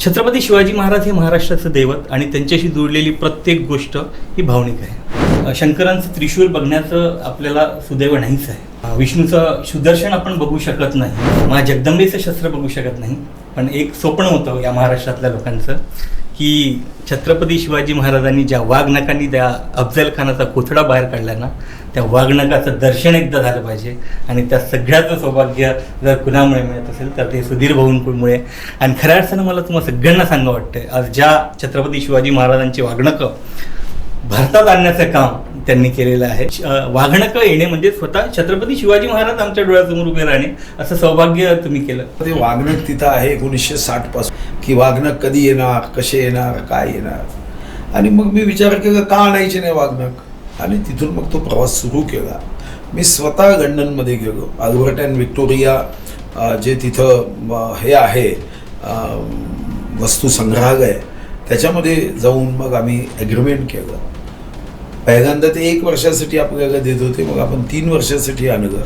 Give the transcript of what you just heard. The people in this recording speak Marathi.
छत्रपती शिवाजी महाराज हे महाराष्ट्राचं दैवत आणि त्यांच्याशी जोडलेली प्रत्येक गोष्ट ही भावनिक आहे. शंकरांचं त्रिशूल बघण्याचं आपल्याला सुदैव नाहीच आहे. विष्णूचं सुदर्शन आपण बघू शकत नाही. मा जगदंबेचं शस्त्र बघू शकत नाही. पण एक स्वप्न होतं या महाराष्ट्रातल्या लोकांचं. की छत्रपती शिवाजी महाराजांनी ज्या वाघनकांनी त्या अफजलखानाचा कोथडा बाहेर काढला ना त्या वाघनकाचं दर्शन एकदा झालं पाहिजे. आणि त्या सगळ्याचं सौभाग्य जर कुणामुळे मिळत असेल तर ते सुधीर भाऊंमुळे आणि खऱ्या अर्थानं मला तुम्हाला सगळ्यांना सांगा वाटतंय आज ज्या छत्रपती शिवाजी महाराजांची वागणकं भारतात आणण्याचं काम त्यांनी केलेलं आहे. अ, येणे म्हणजे स्वतः छत्रपती शिवाजी महाराज आमच्या डोळ्यासमोर उभे राहणे असं सौभाग्य तुम्ही केलं. ते वागणक तिथं आहे एकोणीसशे साठपासून. की वागणक कधी येणार कसे येणार काय येणार? आणि मग मी विचार केला का आणायचे नाही वागणक आणि तिथून मग तो प्रवास सुरू केला. मी स्वतः लंडनमध्ये गेलो. अल्बर्ट अँड विक्टोरिया जे तिथं हे आहे वस्तू संग्रहालय त्याच्यामध्ये जाऊन मग आम्ही ॲग्रीमेंट केलं. पहिल्यांदा ते एक वर्षासाठी आपल्याला देत होते मग आपण तीन वर्षासाठी आणलं.